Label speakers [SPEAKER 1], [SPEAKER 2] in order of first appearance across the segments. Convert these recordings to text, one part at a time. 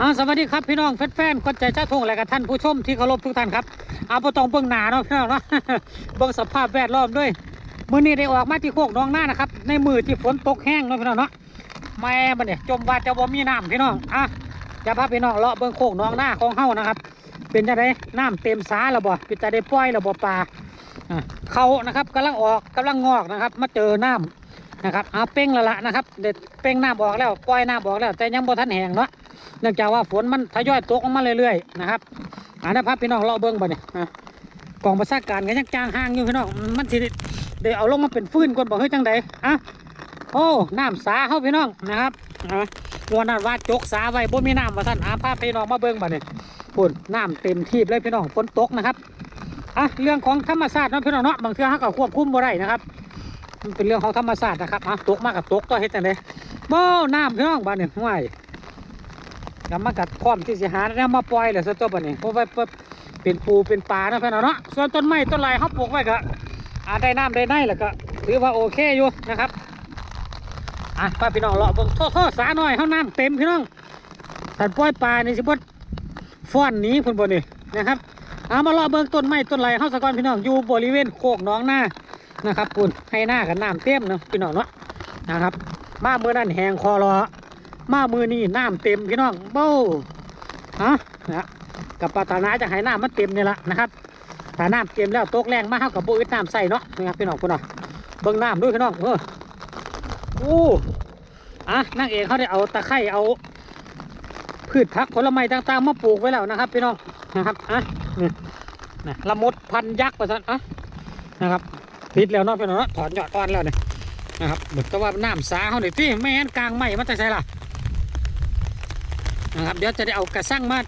[SPEAKER 1] อ่าสวัสดีครับพี่น้องแฟนๆคนใจเจ้าทงและกับท่านผู้ชมที่เคารพทุกท่านครับเอาปตองเบื้องหนาเนาะพี่น้องเนาะเบื้องสภาพแวดล้อมด้วยมือนี้ได้ออกมาที่โคกหน้องหน้านะครับ ในมือที่ฝนตกแห้งเนาะพี่น้องเนาะแม่มันเนี่ยจมว่าจะบ่มีน้ำพี่น้องอะจะพาพี่น้องเลาะเบื้องโคกหน้องหน้าของเฮานะครับ เป็นจะได้น้ำเต็มสาแล้วบ่เป็นจะได้ปล่อยแล้วบ่ปลาอะเขานะครับกำลังออกกำลังงอกนะครับ มาเจอน้ำนะครับเอาเป้งละละนะครับเด็ดเป้งน้ำออกแล้วปล่อยน้ำออกแล้ว แต่ยังบ่ทันแห้งเนาะ เนื่องจากว่าฝนมันทยอยตกลงมาเรื่อยๆนะครับอ่านะพับพี่น้องเราเบิ้งบ่เนี่ยอะกองประชาการก็ยังจ้างห้างอยู่พี่น้องมันสิเดี๋ยวเอาลงมาเป็นฟืนก่อนบอกเฮ้ยจังใดอะโอ้น้ำสาเฮาพี่น้องนะครับอะวันนั้นว่าจกสาไว้บ่มีน้ำมาท่านอาพาพี่น้องมาเบิ้งบ่เนี่ยฝุ่นน้ำเต็มที่เลยพี่น้องฝนตกนะครับอะเรื่องของธรรมชาติเนาะพี่น้องเนาะบางเทื่อเฮาก็ควบคุมบ่ได้นะครับมันเป็นเรื่องของธรรมชาตินะครับอะตกมากกับตกก็เฮ็ดจังไดบ่น้ำพี่น้องบ้านเนี่ยห่วย กำมากัดพร้อมที่สิหาแล้วมาปล่อยเลยส่วนตัวปนี้เพราะว่าเป็นปูเป็นปลาเนะเพื่อนเนาะส่วนต้นไม้ต้นไรเขาปลูกไว้ก็อาได้น้ำได้ในแล้วก็ถือว่าโอเคอยู่นะครับอะป้าพี่น้องเลาะเบิ่งโทษโทษสาหน่อยเขาน้ำเต็มพี่น้องแต่ปล่อยปลาในสิบดฟ้อนหนี้พุ่นบนนี่นะครับเอามาเลาะเบิ่งต้นไม้ต้นไรเขาสะก้อนพี่น้องอยู่บริเวณโคกหน้องหน้านะครับปุ่นให้หน้ากับน้ำเต็มนะพี่น้องเนาะนะครับมาเมื่อนั้นแหงคอรอ มามือนี่น้ำเต็มพี่น้องเบ้าฮะนะกับปลาตานาจะให้น้ำมันเต็มนี่แหละนะครับถ้าน้ำเต็มแล้วตกแรงมากเท่ากับบุ้ยน้ำใส่เนาะนะครับพี่น้องคุณน่ะเบิ่งน้ำด้วยพี่น้องเออโอ้อะนางเอกเขาได้เอาตะไคร้เอา พืชผักผลไม้ต่างๆมาปลูกไว้แล้วนะครับ พี่น้องนะครับอะนี่นะละมดพันยักษ์ประสันอะนะครับติดแล้วเนาะพี่น้องเนาะถอนยอดตอนแล้วเนี่ยนะครับเหมือนกับว่าน้ำสาเขาเนี่ยที่ไม่งั้นกลางไม้มันจะใช่ล่ะ นะครับเดี๋ยวจะได้เอากระสั่งมา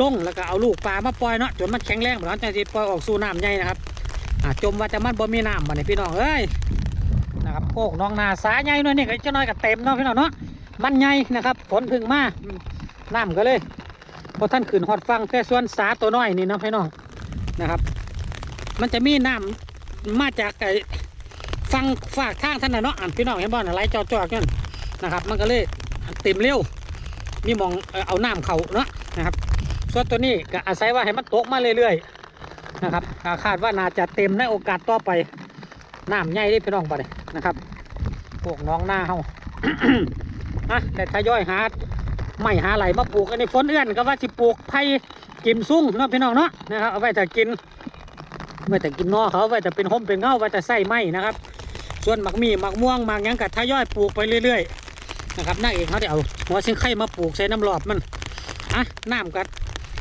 [SPEAKER 1] ลงแล้วก็เอาลูกปลามาปล่อยเนาะจนมันแข็งแรงหลังจากที่ปล่อยออกสู่น้ำใหญ่นะครับจมว่าจะมันบ่มีน้ำมาเนี่ยพี่น้องเอ้ยนะครับโคกน้องนาสาใหญ่หน่อยนี่ก็จะน้อยกับเต็มเนาะพี่น้องเนาะมันใหญ่นะครับฝนพึ่งมาน้ำก็เลยพอท่านขึ้นหอดฟังแค่ส่วนสาตัวน้อยนี่เนาะพี่น้องนะครับ มันจะมีน้ำมาจากไอ้ฟังฝากทางท่านนะเนาะอะพี่น้องเห็นบ่อนไหลจอจอกันนะครับ มันก็เลยเต็มเร็ว มีมองเอาน้ำเขาเนาะนะครับ ส่วนตัวนี้ก็อาศัยว่าให้มันตกมาเรื่อยๆนะครับคาดว่าน่าจะเต็มในโอกาสต่อไปน้ำใหญ่ได้พี่น้องไปนะครับพวกน้องหน้าเฮาอะแต่ทยอยหาไม่หาไหลมาปลูกอันนี้ฝนเอื้อนก็ว่าสิปลูกไผ่กิมซุ้งเนาะพี่น้องเนาะนะครับเอาไว้แต่กินไว้แต่กินนอเขาไว้แต่เป็นห่มเป็นเงาไว้แต่ไส้ไม้นะครับ ส่วนหมักมีหมักม่วงหมักยังกัดทยอยปลูกไปเรื่อยๆ นะครับนางเอกเขาได้เอาหัวเชียงไข่มาปลูกใส่น้ำหลอดมันอะน้ำกัด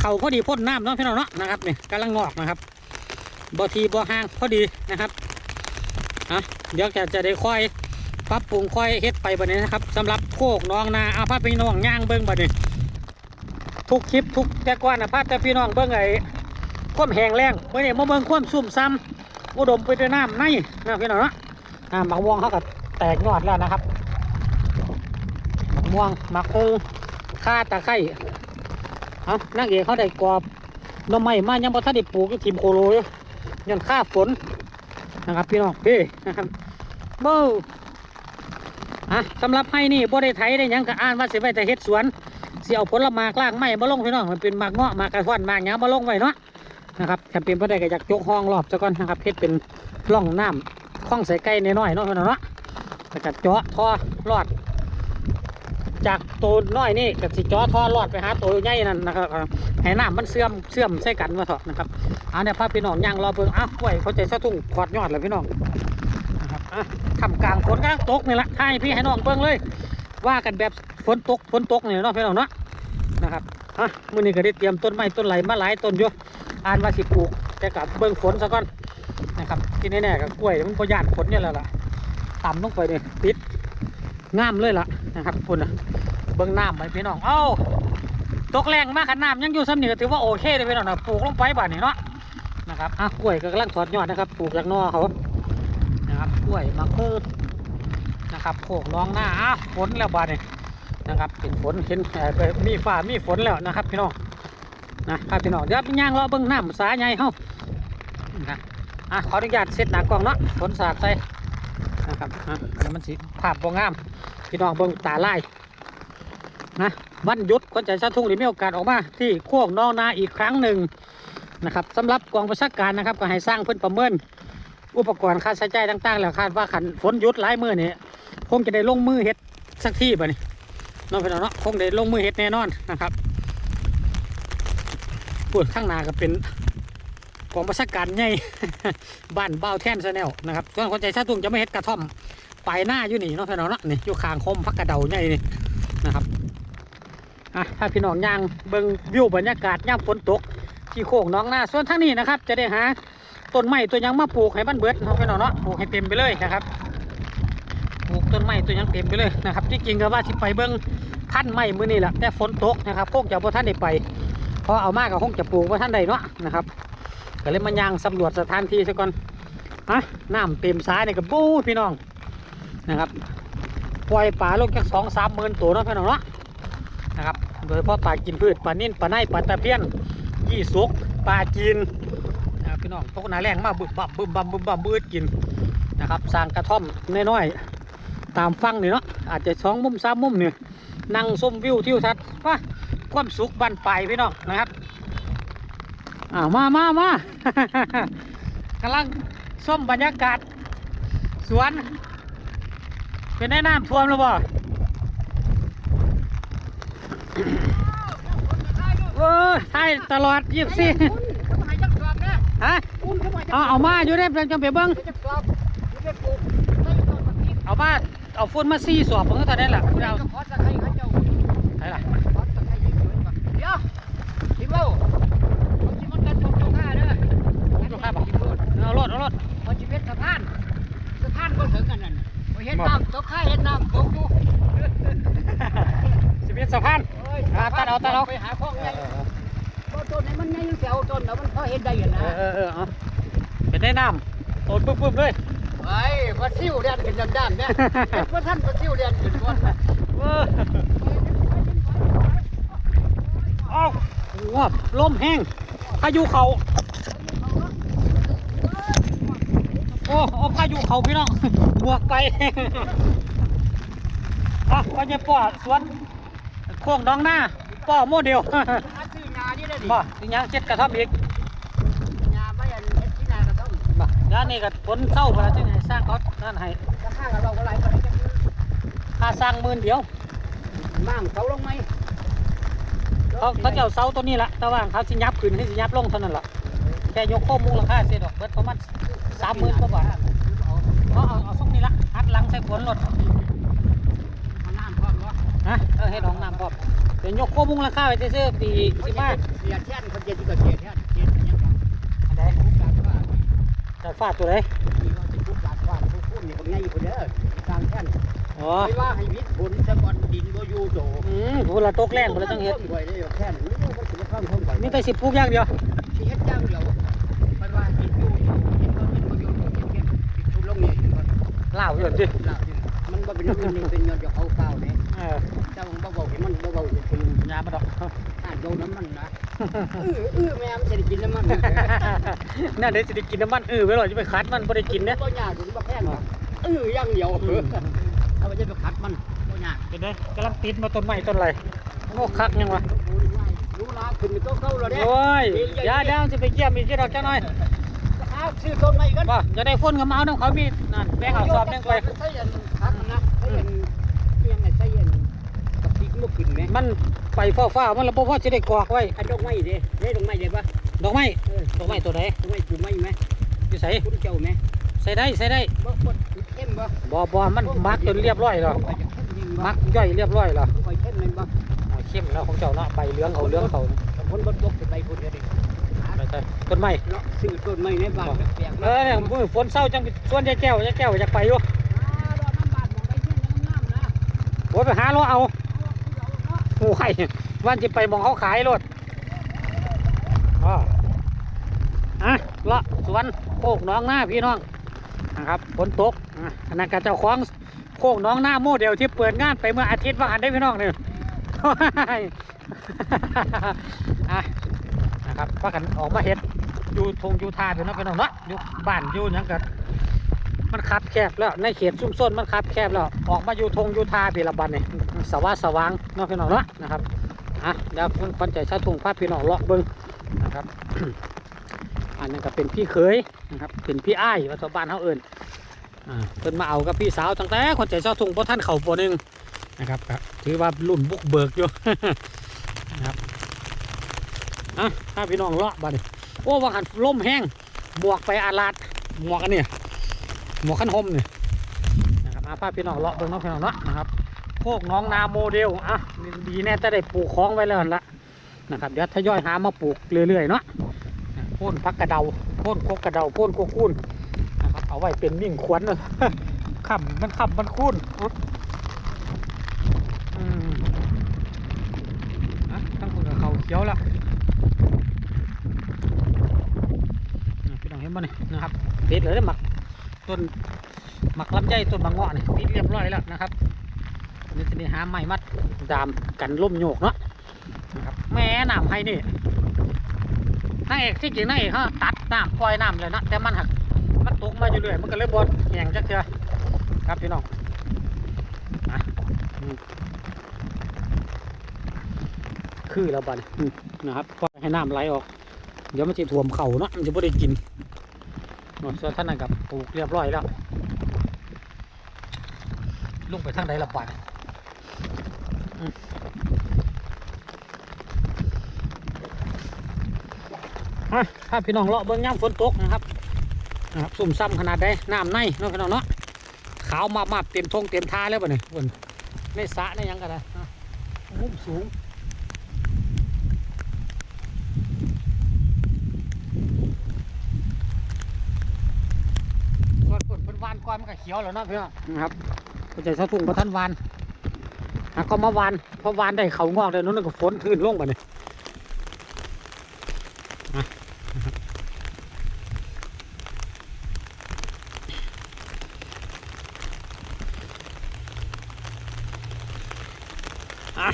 [SPEAKER 1] เข่าพอดีพ่นน้ำเนาะพี่น้องเนาะนะครับนี่กำลังงอกนะครับบ่ทีบ่ห่างพอดีนะครับอะเดี๋ยวจะจะได้ค่อยปรับปรุงค่อยเฮ็ดไปบัดนี้นะครับสำหรับโคกน้องนาอาพาพี่น้องย่างเบิ้งบัดนี้ทุกคลิปทุกแต่ก่อนนะพาแต่พี่น้องเบิ้งไอ้ความแหงแล้งเมื่อนี้มาเบิ้งความซุ่มซ้ำอุดมไปด้วยน้ำในนะพี่น้องเนาะอ่าหมักม่วงเขาก็แตกยอดแล้วนะครับ ม่วงหมักโอข่าตะไคร้เอานางเอกเขาได้กรอบน้ำไม้มายังบ่ทันได้ปลูกทีมโคโลยยันค่าฝนนะครับพี่น้องพี่นะครับเบ้าอะสำหรับให้นี่บ่ได้ไถได้ยังก็อ่านว่าสิไว้แต่เฮ็ดสวนสิเอาผลไม้กลางไม้มาลงพี่น้องมันเป็นหมากเงาะหมากกระท่อนหมากหยังมาลงไว้เนาะนะครับแคมเปญบ่ได้ก็อยากยกห้องรอบซะก่อนนะครับเฮ็ดเป็นร่องน้ำคล้องใส่ไก่น้อยๆเนาะพี่น้องเนาะแล้วก็เจาะท่อรอด จากตัวน้อยนี่กับสิจอท่อรอดไปหาตัวใหญ่นั่นนะครับให้น้ำมันเสื่อมเสื่อมใส่กันมาเถอะนะครับเอาเนี่ยพาพี่น้องย่างรอเบิ่งอ้าวกล้วยเขาใจสะทุ่งขอดยอดเลยพี่น้องนะครับอะทำกลางฝนกลังตกนี่แหละให้พี่ให้น้องเบิ่งเลย ว่ากันแบบฝนตกฝนตกนี่เนาะพี่น้องเนาะนะครับอะมื้อนี้ก็ได้เตรียมต้นไม้ต้นไหลมาหลายต้นอยู่อ่านว่าสิปลูกแต่กับเบิ่งฝนซะก่อนนะครับที่แน่ๆกับกล้วยมันพยานฝนเนี่ยแหละล่ะต่ำลงไปเนี่ยติด งามเลยล่ะนะครับคุณนะเบิ้องน้ำไปพี่น้อง เอ้าตกแรงมากขนาดน้ำยังอยู่ซ้ำเหนือถือว่าโอเคเลยพี่น้องนะปลูกลงไปบ้านนี้เนาะนะครับอะกล้วยก็กำลังถอดยอดนะครับปลูกจากนอเขานะครับกล้วยมะคูดนะครับโขกน้องหน้าอะฝนแล้วบ้านนี้นะครับเห็นฝนเห็นเอ่อมีฟ้ามีฝนแล้วนะครับ พี่น้องนะครับพี่น้องเดี๋ยวย่างรอเบิ้องน้ำสาใหญ่เฮานะอะขออนุญาตเซตหน้ากล้องเนาะฝนสาดใส่ นะครับอะเดี๋ยวมันสิภาพบ่งาม พี่น้องเบิ่งตาลายนะวันยุดคนใจชาทุ่งหรือมีโอกาสออกมา ที่โคกนองนาอีกครั้งหนึ่งนะครับสำหรับกองประชาการนะครับก็ให้สร้างเพื่อนประเมิน อุปกรณ์ค่าใช้จ่ายต่างๆ แล้วคาดว่าขันฝนยุดหลายมือนี่คงจะได้ลงมือเฮ็ดสักที่บ่นี่น้องพี่น้องเนาะคงได้ลงมือเฮ็ดแน่นอนนะครับปวดข้างหน้าก็เป็น กองประชาการใหญ่ บ้านเบ้าแท่นชาแนลนะครับส่วนคนใจชาตุ้งจะไม่เฮ็ดกระท่อมไปหน้าอยู่นี่เนาะพี่น้องเนาะนี่อยู่ข้างคมพักกระเดาใหญ่นี่นะครับอะถ้าพี่น้องย่างเบิ่งวิวบรรยากาศย่ำฝนตก ที่โค้งน้องหน้าส่วนทางนี้นะครับ จะได้หาต้นไม้ตัวยังมาปลูกให้มันเบิดเนาะพี่น้องเนาะปลูกให้เต็มไปเลยนะครับปลูกต้นไม้ตัวยังเต็มไปเลยนะครับที่จริงก็ว่าที่ไปเบิ่งท่านไม้มื้อนี้แหละแต่ฝนตกนะครับโคงจะบ่ท่านได้ไปพราะเอามากก็คงจะปลูกว่าท่านใดเนาะนะครับ ก็เลยมาย่างสำรวจสถานที่ซะก่อนอะน้ำเต็มสายนี่ก็บู๊พี่น้องนะครับปล่อยปลาลงแค่สองสามหมื่นตัวนะพี่น้องเนาะนะครับโดยเฉพาะปลากินพืชปลานิ่นปลาไนปลาตะเพียนยี่สุกปลาจีนนะครับพี่น้องตกนาแรงมาบึบบับบึบบับบึบบับบืดกินนะครับสร้างกระท่อมน้อยๆตามฟังนี่เนาะอาจจะสองมุมสามมุมเนี่ยนั่งส้มวิวทิวทัศน์ว่าความสุขบันปลายพี่น้องนะครับ อ่ามามามา กำลังส้มบรรยากาศ สวน เป็นแน่น้ำท่วมแล้วบ่เออใช่ตลอดยี่สิบสี่ฮะเอาเอามาอยู่ได้เพิ่นจังไปเบิ้งเอามาเอาฝุ่นมาซี่สอบเพิ่งเท่านั้นแหละคุณเราไหนล่ะผมดูครับเอารถเอารถ
[SPEAKER 2] เห็นน้ำตกข้าเห็นน้ำตกอยู่
[SPEAKER 1] สิบเอ็ดสะพานอ่าตัดเอาตัดเอา
[SPEAKER 2] ไปหาของใหญ่บ่ต้นนี้มันใหญ่อยู่แถวต้นแล้วมันพอเห็นได้อยู่นะ
[SPEAKER 1] เออเออเออเอาเป็นได้น้ำโตดปุ๊บปุ๊บเลย
[SPEAKER 2] ไอ้ปลาซิวเรียนขึ้นดำๆเนี่ยเป็นพระท่านปลาซิวเรียนขึ้นก่อนนะ
[SPEAKER 1] เออเอาโอ้โหลมแห้งพายุเขา โอ้โอ้พายุเขาพี่น้องบวกไปอะก็จะป่อสวนโค้งน้องหน้าป่อโมเดล
[SPEAKER 2] หาซื้อยานี่ได้ดิ
[SPEAKER 1] บ่ทีนี้เจ็ดกระทับอีก
[SPEAKER 2] ยาไม่อันเฮ็ดที่นากระต้อง
[SPEAKER 1] บ่แล้วนี่ก็ฝนเศร้าไปแล้วที่ไหนสร้างเขานั่นให้
[SPEAKER 2] ราคากับเราก็หลายกว่านี้จัง
[SPEAKER 1] ค่าสร้างหมื่นเดียว
[SPEAKER 2] มั่งเขาลงไหม
[SPEAKER 1] เขาเขาจะเอาเสาตัวนี้ละแต่ว่าเขาสิยับขึ้นให้สิยับลงเท่านั้นละแค่ยกโค้งมุงราคาเสียดอกเบิดประมาณ สามหมื่นกว่าบาทเขาเอาเอาส่งนี่ละหัดหลังใส่ขวนรถ
[SPEAKER 2] เอาน้ำพร้อมบ่
[SPEAKER 1] นะเออให้น้องน้ำพร้อมเดี๋ยวยกโค้งมุงราคาไปซื้อๆปีสิมา
[SPEAKER 2] เสียแท่นคนเจ็ดที่ก็เสียแท่นเสียแท่นยังไง
[SPEAKER 1] อันใด
[SPEAKER 2] ทุกการว่า
[SPEAKER 1] จะฟาดตัวไหน
[SPEAKER 2] มีว่าสิทุกการว่าทุกคนนี่คนง่ายอยู่คนเด้อสร้างแท่น
[SPEAKER 1] อ๋อ
[SPEAKER 2] ไม่ว่าให้วิทย์ผลสะกอนดินบ่อยู่โต
[SPEAKER 1] อืมพูละตกแรงพูละต้องเฮ็ด
[SPEAKER 2] ไว้ได้แท่นนี่มันสิมาทำเพิ่มไป
[SPEAKER 1] มีแต่สิปลูกอย่างเดียว
[SPEAKER 2] สิเฮ็ดอย่างเดียวไปว่าดินอยู่ดินบ่ดินบ่อยู่ดินเฮ็ดดินทุลงนี่มัน
[SPEAKER 1] เล่าวอยู่ดิ
[SPEAKER 2] ลาวนี่มันบ่เป็นเรื่องนี้เป็นเงินจากเขาเปล่าเนี่ย
[SPEAKER 1] เออ
[SPEAKER 2] เจ้าบ่เว้าให้มันบ่เว้าให้คุณ
[SPEAKER 1] ยามาดอก
[SPEAKER 2] อ่านโยนน้ำมันนะเออเออแม่มันจะได้กินน้ำมัน
[SPEAKER 1] นั่นเดี๋ยวจะได้กินน้ำมันเออไว้หรอจะไปคัดมันไม่ได้กินเนี่ย
[SPEAKER 2] บ่ยากถึงบ่แพงเอออย่างเดียวเออเอาไปจะไปขัดมันบ่ยาก
[SPEAKER 1] เป็นไงกำลังติดมาต้นไม้ต้นอะไรโง่คักยังวะ
[SPEAKER 2] รู้ละขึ้นก็เข้าแล้วเด้
[SPEAKER 1] โอ้ยอยาเดี๋ยวจะไปเยี่ยมอีกที่ดอกจังหน่อย
[SPEAKER 2] อ้าวซื้อต้นไม้กัน
[SPEAKER 1] ว่าจะได้ฝนกับเมาน้ำเขามี นั่นแบงเอาสอบหนึงไป
[SPEAKER 2] ใส่อันคักนะใส่อันยังไงใส่อันกะปิบ่ขึ้นแม่
[SPEAKER 1] มันไปฟ้าฟ้าๆมันระบบพ่อจะได้กรอกไว้
[SPEAKER 2] อันดอกไม้เด้ได้ดอกไม้เด้ปะ
[SPEAKER 1] ดอกไม้
[SPEAKER 2] เออ
[SPEAKER 1] ดอกไม้ตัวไหน
[SPEAKER 2] ดอกไม้ปลูกไม้ไหม
[SPEAKER 1] อยู่ใส่
[SPEAKER 2] คุณเจ้าไหม
[SPEAKER 1] ใส่ได้ใส่ได้
[SPEAKER 2] บ่คนเข้มบ่
[SPEAKER 1] บ่บ่มันมักจนเรียบร้อยแล้ว
[SPEAKER 2] ข่อยจะเข้มยิ่งบ่
[SPEAKER 1] มักย่อยเรียบร้อยแล้ว
[SPEAKER 2] ข่อยเข้มเลยบ่
[SPEAKER 1] เอาเข้มแล้วของเจ้าเนาะใบเหลืองเอาเหลืองเขา
[SPEAKER 2] คนบนบกไปพุ่นเด้อดิ
[SPEAKER 1] ไป ใส่ต้นไม้
[SPEAKER 2] เนาะซื้อต้นไม้ในบ้านแปลกๆ
[SPEAKER 1] เออเนี่ยมือฝนเศร้าจังส่วนยายแก้วยายแก้วอยากไปอยู่
[SPEAKER 2] อ่าดอกน้ำบาดมองไปเที่ยงงามๆนะ
[SPEAKER 1] โอ้ยไปหาล้อเอาโอ้ยวันจะไปมองเขาขายรถอ๋ออะเลาะสวนโคกหน้องหน้าพี่น้องนะครับฝนตกอะอันนั้นก็เจ้าของโคกหน้องหน้าโมเดลที่เปิดงานไปเมื่ออาทิตย์ว่าหันได้พี่น้องเนี่ยอะ นะครับว่ากันออกมาเห็ดอยู่ทงอยู่ทาพี่น้องพี่น้องเนาะอยู่บ้านอยู่ยังกันมันคับแคบแล้วในเขตซุ่มซ่นมันคับแคบแล้วออกมาอยู่ทงอยู่ทาพี่ละบันเนี่ยสว่างสว่างเนาะพี่น้องเนาะนะครับอะเดี๋ยวเพิ่นคนใจชาทุงพาพี่น้องเลาะเบิ่งนะครับ อันนั้นก็เป็นพี่เขยนะครับ เป็นพี่อ้ายวัดบ้านเฮาเอิ้นอ่าเพิ่นมาเอากับพี่สาวตั้งแต่คนใจชาทุ่งบ่ท่านเข้าปหนึ่งนะครับถือว่ารุ่นบุกเบิกอยู่นะครับ อะถ้าพี่น้องเลาะบัดนี้โอ้ว่าหันลมแห้งหมวกไปอาลาดหมวกอันเนี้ยหมวกขั้นหมเนี่ยนะครับอาพาพี่น้องเลาะเบิ่งน้องพี่น้องเนาะนะครับพวกน้องนาโมเดลอะดีแน่แต่ได้ปลูกคล้องไว้แล้วนั่นละนะครับเดี๋ยวทยอยหามาปลูกเรื่อยๆเนาะโพ่นพักกระเดาโพ่นกกกระเดาโพ่นกกคูนนะครับเอาไว้เป็นมิ่งขวัญเลยขำมันขำมันคูนอะอืมอะทั้งคนกับเขาเขียวละ พี่น้องเห็นบ่นี่นะครับเด็ดเลยได้อหมักต้นหมักลำไยต้นบางเงาะนี่ติดเรียบร้อยแล้วนะครับนี่จะมีหาไม้มัดดามกันล่มโยกเนาะนะครับแม่น้ำให้นี่นางเอกที่จริงนางเอกเขาตัดน้ำปล่อยน้ำเลยนะแต่มันหักมันตกมาอยู่เรื่อยมันก็เลยบดแห้งจักเทื่อครับพี่น้องอะอืมคือแล้วบัดนอืมนะครับปล่อย ให้น้ำไหลออก เดี๋ยวมันจะท่วมเข่าเนาะมันจะไม่ได้กินเนาะส่วนท่านนั้นกับปลูกเรียบร้อยแล้วลงไปทางใดละบาดอืมอะถ้าพี่น้องเลาะเบิ้องย่ำฝนตกนะครับนะครับสุ่มซ้ำขนาดใดน้ำในเนาะพี่น้องเนาะขาวมามาเต็มทงเต็มท่าแล้วบ่เนี่ยบนในสระในยังกันนะอะมุมสูงส่วนฝนเป็นวานก้อนมันก็ เขียวแล้วเนาะพี่น้องนะครับก็จะสะทุ่งพระท่านวานหากก็มาวานเพราะวานได้เขางอกเลยนู้นก็ฝนทื่นลงไปเลยอะอะ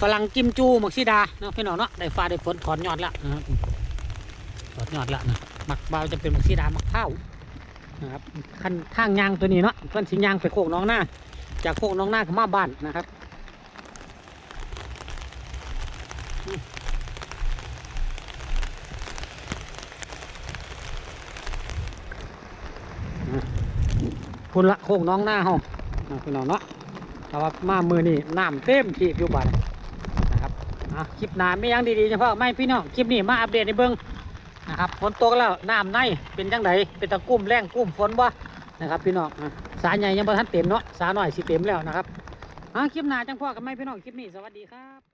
[SPEAKER 1] ฝรั่งกิมจูหมักซีดาเนาะพี่น้องเนาะได้ฟ้าได้ฝนถอนยอดแล้วนะถอนยอดแล้วนะหมักเบาจะเป็นหมักซีดาหมักเผา นะครับคันทางยางตัวนี้เนาะเพื่อนสิยางไปโคกน้องหน้า จากโคกน้องหน้าก็มาบ้านนะครับอืมอะพุ่นละโคกน้องหน้าห้องพี่น้องเนาะแต่ว่ามามือนี่น้ำเต็มที่อยู่บ้านนะครับคลิปหน้าไม่ยังดีๆเฉพาะไม่พี่น้องคลิปนี้มาอัปเดตในเบิ้ง นะครับฝนตกแล้วน้ำในเป็นจังไดเป็นตะกุ้มแรงกุ้มฝนบ่นะครับพี่น้องสาใหญ่ยังบ่ทันเต็มเนาะสาหน่อยสิเต็มแล้วนะครับอะคลิปหน้าจังพ่อกับไม่พี่น้องคลิปนี้สวัสดีครับ